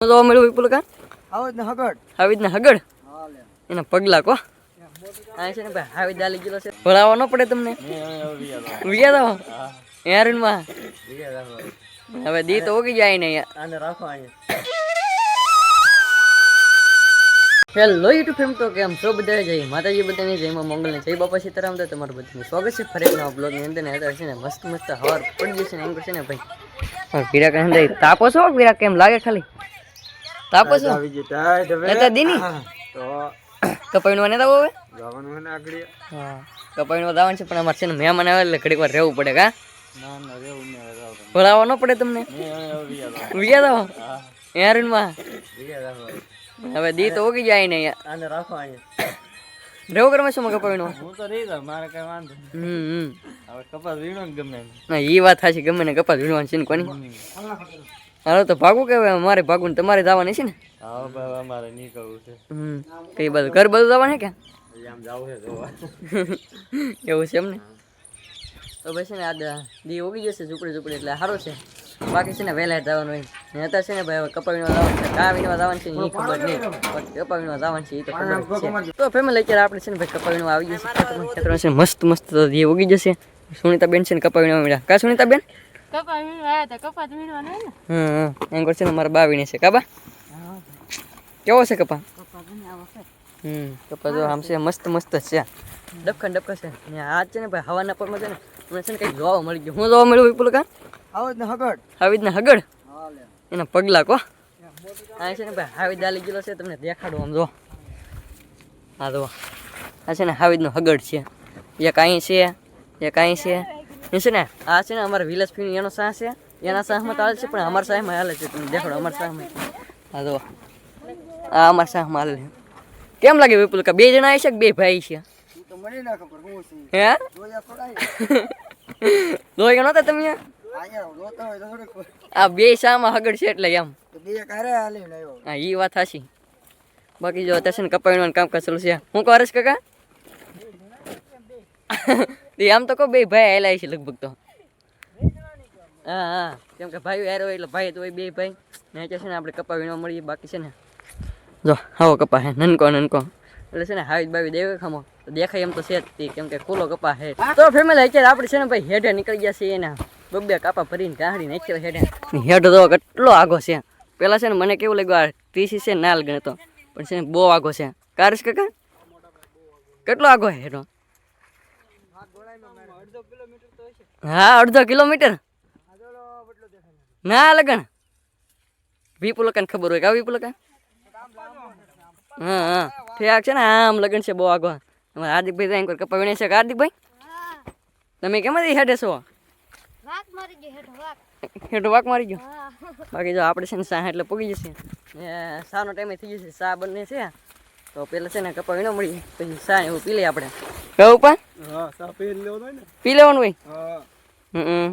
જોવા મળ્યું વિપુલ કા જ ને હગડ? હાવિદ ને હગડ એના પગલા કો. આ છે ને ભાઈ હાવિદ આલી ગયેલો છે. ભણાવવા ન પડે તમને? વિયા દો યારમાં હવે દી તો ઓગી જાય ને આને રાખો અહીંયા. હેલો યુટ્યુબ ફેમ તો કેમ છો બધા જય માતાજી બધાને જયમાં મંગલ ને જય બાપા સીતારામ. તો તમારું બધાનું સ્વાગત છે. ફરી નવા બ્લોગની અંદર ને અત્યારે છે ને મસ્ત મસ્ત હવાર પડી જશે ને એમ છે ને ભાઈ. હા, વિરાક અંદર તાપો છો? વિરાક કેમ લાગે ખાલી? તાપો છો? આવી જતા હવે લેતા દીની? તો કપાઈનો ને હવે? જવાનું હે ને આગળ હા. કપાઈનો દાવન છે પણ અમારે છે ને મહેમાન આવે એટલે ઘડીક વાર રહેવું પડે કા? ના ના રહેવું ને રાવ ભણાવવા ન પડે તમને? વિયા દો એરનમાં હવે દી તો ઓગી જાય ને આને રાખો અહીંયા. રહેવું કરવા શું કપાઈનું હું તો રહી જાઉં મારે કઈ વાંધો હમ હમ. હવે કપાસ વીણો ગમે ના એ વાત થાશે ગમે ને કપાસ વીણવાનું છે ને કોની? હાલો તો ભાગવું કે અમારે મારે ભાગવું તમારે જવાની છે ને? હા ભાઈ અમારે નીકળવું છે. હમ કઈ બાજુ ઘર બાજુ જવાનું કે? અહીંયા આમ જાવું છે જોવા. એવું છે એમને તો પછી ને આ દી ઉગી જશે ઝૂપડી ઝૂપડી એટલે સારું છે. બાકી છે ને વહેલા જવાનું હોય ને અત્યારે છે ને ભાઈ હવે કપા વીણવા જવાનું છે કા વીણવા જવાનું છે એ ખબર નહીં. બાકી કપા વીણવા જવાનું છે એ તો ખબર છે. તો ફેમિલી અત્યારે આપણે છે ને ભાઈ કપા વીણવા આવી જશે ખેતરમાં છે મસ્ત મસ્ત દી ઉગી જશે. સુનિતા બેન છે ને કપા વીણવા મળ્યા કા સુનિતા બેન કપા વીણવા આવ્યા હતા કપા તો વીણવાનું ને? હમ એમ કરશે ને મારા બા વીણે છે કાબા કેવો છે કપા? હમ કપા જો આમ છે મસ્ત મસ્ત છે. ડબખા ડબકા છે. ને આ છે ને ભાઈ હવાના પરમાં છે ને મને છે ને કંઈક જોવા મળી ગયું. હું જોવા મળ્યું વિપુલ કા આવી જ ને હગડ. આવી ને હગડ? એના પગલા કો. આ છે ને ભાઈ હાવિદ દાલી ગયેલો છે તમને દેખાડું આમ જો. હા જો. આ છે ને હાવિદ નો હગડ છે. એક અહીં છે એક અહીં છે. એ છે ને આ છે ને અમારા વિલેજ ફીણ એનો સાહ છે. એના સાહમાં તો હાલે છે પણ અમારા સાહમાં હાલે છે. તમે દેખાડો અમારા સાહમાં હા તો આ અમારા સાહમાં હાલે કેમ લાગે વિપુલ કા? બે જણા છે કે બે ભાઈ છે? હું દોઈ ગયો નતા તમે. આ બે સામાં હગડ છે એટલે એમ. હા એ વાત હાશી બાકી જો અત્યારે કપાવીનું કામ કાજ ચાલુ છે. હું કહો હરેશ કાકા? આમ તો કહો બે ભાઈ આવેલા છે લગભગ તો. હા હા. કેમ કે ભાઈ હારો એટલે ભાઈ તો બે ભાઈ. ને અત્યારે છે ને આપણે કપા વીણવા મળીએ બાકી છે ને. જો હાવો કપા હે નનકો નનકો. એટલે છે ને હાવી બાવી દેવે ખામો. દેખાય એમ તો છે જ કેમ કે ખુલ્લો કપા હે. તો ફેમિલી અત્યારે આપણે છે ને ભાઈ હેઠે નીકળી ગયા છીએ એના. બબ્બે કાપા ભરીને કાઢી નાખ્યો હેઠે. હેઠ તો કેટલો આગો છે. પેલા છે ને મને કેવું લાગ્યું આ ત્રીસી છે નાલ ગણતો પણ છે ને બહુ આગો છે. કારસ કાકા? કેટલો આગો છે હેઠો? હા અડધો કિલોમીટર. ના લગણ. વીપુ લગન ખબર હોય કા વીપુ લગન હા હા. ફેક છે ને આમ લગન છે બહુ આગવા. અમારા હાર્દિકભાઈ કોઈ કપા વીણે છે હાર્દિકભાઈ? તમે કેમાંથી હેઠે છો? વાક મારી ગયો હેઠો વાક મારી ગયો? બાકી જો આપણે છે ને સા એટલે પૂગી જશે. સાનો ટાઈમે થઈ જશે. સા બંને છે. તો પેલા છે ને કપા વીણો મળી પછી સા એવું પી લઈએ આપણે. કહું પણ? હા સા પી લેવો હોય ને. પી લેવાનું હોય? હા. હમ.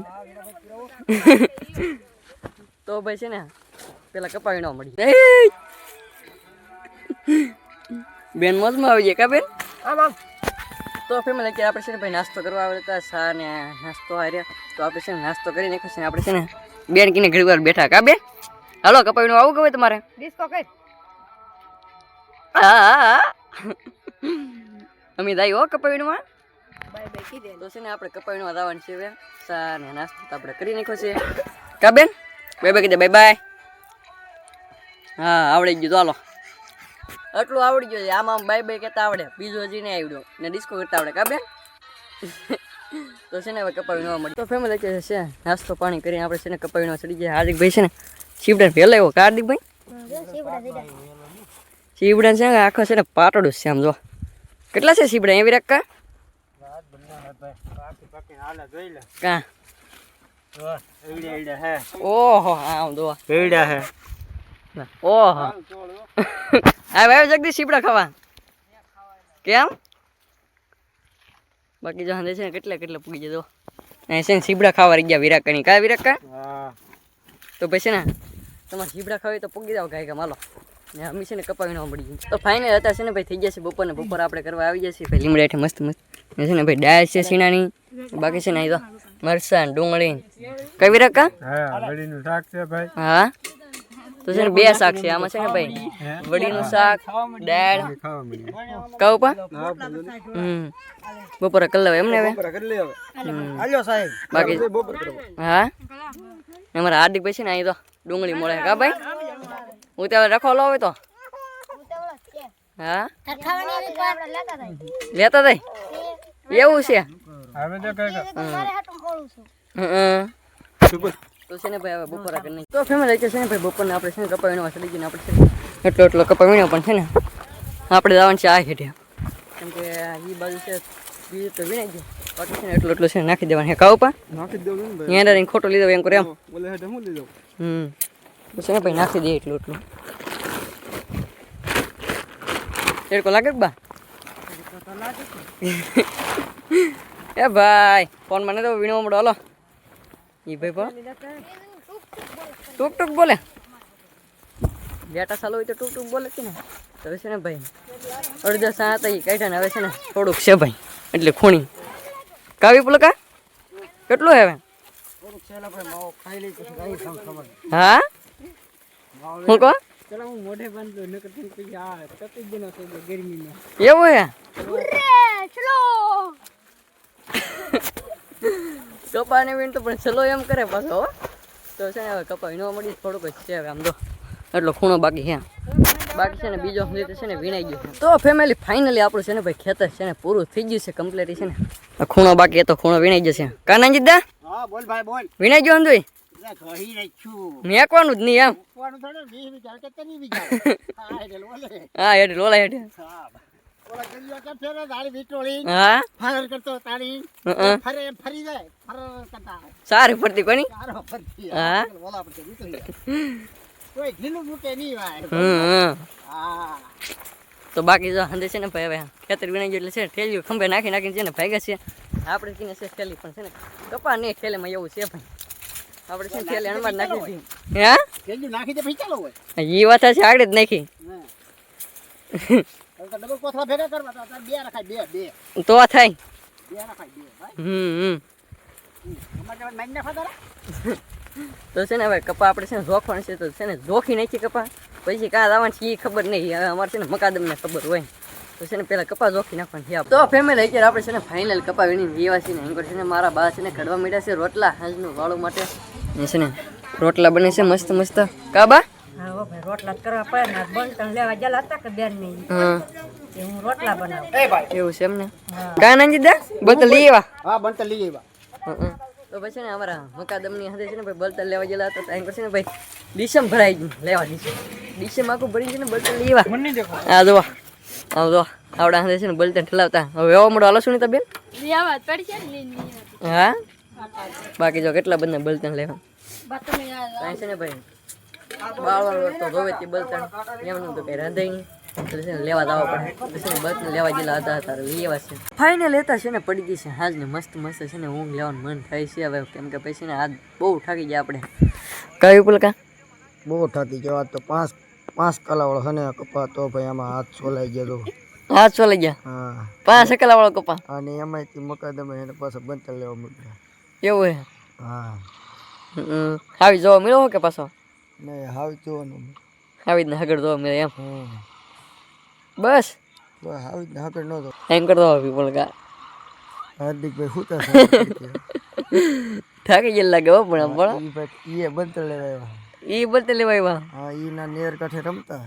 તો ભાઈ છે ને પેલા કપા વીણો મળી બેન મોજમાં આવી જાય કા બેન? તો ફેમિલી કે આપણે છે ને ભાઈ નાસ્તો કરવા આવે હતા સા ને નાસ્તો હાર્યા તો આપણે છે ને નાસ્તો કરી નાખ્યો છે ને આપણે છે ને બેન કીને ઘડી વાર બેઠા કા બેન? હાલો કપા વીણો આવું ગમે તમારે? ડિસ્કો કઈ. અમે દાઈ હો કપાવીણમાં? બાય બાય કીધે તો છે ને આપણે કપાવીણમાં જવાનું છે હવે. ચા ને નાસ્તો તો આપણે કરી નાખ્યો છે. કાબેન બાય બાય કીધે બાય બાય. હા આવડી ગયું તો હાલો. આટલું આવડી ગયું છે. આમ આમ બાય બાય કહેતા આવડે. બીજું હજી નહીં આવડ્યું. ને ડિસ્કો કરતા આવડે. કાબેન તો છે ને હવે કપાવીણમાં મળી તો ફેમિલી છે છે નાસ્તો પાણી કરીને આપણે છે ને કપાવીનો ચડી ગયા. હાર્દિકભાઈ છે ને શિવડન પહેલા આવ્યો. કા હાર્દિકભાઈ છે ને આખો છે ને પાટડું છે આમ જો. કેટલા છે સીબડા એવી રક્કા કા? ઓહો આમ હે ઓહો. આ ભાઈ જગદીશ શીવડા ખાવા. કેમ? બાકી જો હંદે છે કેટલા કેટલા પૂગી જજો છે ને શીવડા ખાવા રહી ગયા વિરાકણી કા વિરાકા તો પછી ને તમારે સીબડા ખાવી તો પૂગી જાવ ગાય માલો. ને અમે છે ને કપાવીને મળી ગયું. તો ફાઇનલ હતા છે ને ભાઈ થઈ જશે છે બપોરને. બપોર આપણે કરવા આવી જશે ભાઈ લીમડા હેઠે મસ્ત મસ્ત. છે ને ભાઈ ડાળ છે સીણાની બાકી છે ને અહીં તો મરસાન ડુંગળી. કઈ રકા હા વડીનું શાક છે ભાઈ. હા? તો છે ને બે શાક છે. આમાં છે ને ભાઈ વડીનું શાક દાળ. કહું પા? હા બધું હમ. બપોરે કલાક એમને હવે? કરી બાકી હા? અમારા હાર્દિક ભાઈ છે ને અહીં તો ડુંગળી મળે. કા ભાઈ? હું ત્યાં રખો લો હોય તો? હા? લેતા થઈ એવું છે? તો તો છે ને ભાઈ હવે બપોરા કરી નાખી. તો ફેમિલી છે ને ભાઈ બપોરને આપણે છે ને કપાવીને વાસળી જઈને આપણે છે એટલો એટલો કપાવીને પણ છે ને આપણે જવાનું છે આ હેઠે. કેમ કે એ બાજુ છે બીજું તો વિણાઈ ગયું. બાકી છે ને એટલું એટલું છે નાખી દેવાનું હે કાવ પા નાખી ખોટો લીધો એમ કરે એમ. હમ. તો છે ને ભાઈ નાખી દે એટલું એટલું. તેડકો લાગે બા? એ ભાઈ ફોન મને તો વીણો મળો હલો. એ ભાઈ પણ ટૂક ટૂક બોલે. બેટા ચાલુ હોય તો ટૂક ટૂક બોલે કે ને. તો છે ને ભાઈ અડધા સાત કાઢ્યા ને હવે છે ને થોડુંક છે ભાઈ એટલે ખૂણી. કાવી પુલકા? કા કેટલું હે હવે? હા? હું કહો? ચલો હું મોઢે નકર તું પછી આ તપી ગયો છે ગરમીમાં એવું હે? ચલો. કપાને વીણ તો પણ ચલો એમ કરે પાછો તો છે ને હવે કપા વિનો મળી થોડુંક જ છે હવે આમ તો. એટલો ખૂણો બાકી છે. બાકી છે ને બીજો સુધી છે ને વિનાઈ ગયો છે. તો ફેમિલી ફાઇનલી આપણું છે ને ભાઈ ખેતર છે ને પૂરું થઈ ગયું છે કમ્પ્લીટ છે ને. ખૂણો બાકી એ તો ખૂણો વીણાઈ જશે. કાનાજી દા હા બોલ ભાઈ બોલ. વિનાઈ ગયો અંદુઈ મેકવાનું જ નહીં એમ. હા હેઠ ઓલા ગલ્યો કે ફેરે દાડી વિટોળી હા. ફરર કરતો તારી હં. ફરે ફરી જાય ફરર સારી પડતી કોની હા. ભાઈ તો બાકી જો હંદે છે ને ભાઈ હવે ખેતર વિણાઈ ગયું એટલે છે ઠેલ્યું ખંભે નાખી નાખીને છે ને ભાગ્યા છે. આપણે કીને છે ઠેલી પણ છે ને કપા નહીં ઠેલેમાં એવું છે ભાઈ. આપણે છે ને હણમાં જ નાખી દીધી હા? તેલનું નાખી દે પછી ચાલો હોય ઈ વાત છે આગળ જ નાખી. હા. તો ડબલ કોથળા ભેગા કરવા તો અત્યારે બે રખાય બે બે. તો થાય. બે રખાય બે હમ હમ. તો છે ને હવે કપા આપણે છે ને જોખવાનું છે તો છે ને જોખી નાખી કપા. પછી કાં આવવાનું છે એ ખબર નહીં. હવે અમારે છે ને મકાદમને ખબર હોય. તો છે ને પેલા કપા જોખી નાખવાની છે. તો ફેમિલી અત્યારે આપણે છે ને ફાઇનલ કપા વીણી એવા છે ને અહીં છે ને મારા બા છે ને કડવા મીઠા છે રોટલા હાજનું વાળું માટે. એ છે ને રોટલા બને છે મસ્ત મસ્ત. કાબા હા રોટલા કરવા પડે ને લેવા ગયેલા હતા કે બેન નહીં? હું. રોટલા બનાવું? એવું છે એમને કા દા બોતલ લઈ આવ્યા હા બનતા લઈ આવ્યા હં, હં. તો પછી ને અમારા મકાદમની હાથે છે ને ભાઈ બળતણ લેવા ગયેલા હતા તો છે ને ભાઈ ડીશમ ભરાઈ ગયું લેવા આખું ભરી છે ને મને દેખો આ જો જો આવડા હાથે છે ને બળતણ ઠલાવતા. હવે એવો મોડો હાલો સુનીતા બેન? હા? બાકી જો કેટલા બધા બળતણ લેવા. કાંઈ છે ને ભાઈ? બાળવાનું તો જોવે તે એમનું તો કઈ રાંધાય નહીં. લેવા જવા પડે. લેવા ગયેલા હતા તારે લેવા છે. ફાઇનલ લેતા છે ને પડી ગઈ છે. હાજ ને મસ્ત મસ્ત છે ને ઊંઘ લેવાનું મન થાય છે હવે. કેમ કે પછી ને હાથ બહુ થાકી ગયા આપણે. કયું પુલકા બહુ થતી જવા તો પાંચ પાંચ કલાવાળો છે ને કપા તો ભાઈ આમાં હાથ છોલાઈ ગયો હાથ છોલાઈ ગયા? હા. પાંચ કલાવાળો કપા? અને એમાંથી મકાદમે એને પાછો બંતર લેવા મૂક્યા એવું હે? હા. હાવી જોવા મળ્યો કે પાછો? નહીં હાવી જોવાનું આવી રીતના આગળ જોવા મળે એમ? બસ બસ? આવી જ આગળ ન જો એમ કરતો પણ કા હાર્દિકભાઈ સુતા થાકી ગયેલા લાગે હો પણ પણ. એ બંતર લેવા આવ્યા. એ બોલતે લેવા આવ્યા હા ના નેર કાઠે રમતા.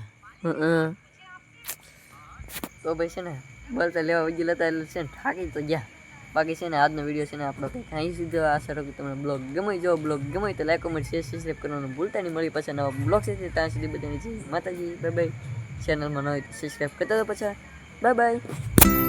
તો ભાઈ છે ને બોલતા લેવા વગી લેતા એટલે છે ને થાકી તો ગયા. બાકી છે ને આજનો વીડિયો છે ને આપણો કંઈક અહીં સીધો આશા રાખું તમને બ્લોગ ગમે જો બ્લોગ ગમે તો લાઈક કોમેન્ટ શેર સબસ્ક્રાઈબ કરવાનું ભૂલતા નહીં. મળી પાછા નવા બ્લોગ છે ત્યાં સુધી બધાની જય માતાજી. બાય બાય ચેનલમાં ન હોય તો સબસ્ક્રાઈબ કરતા તો પાછા. Bye bye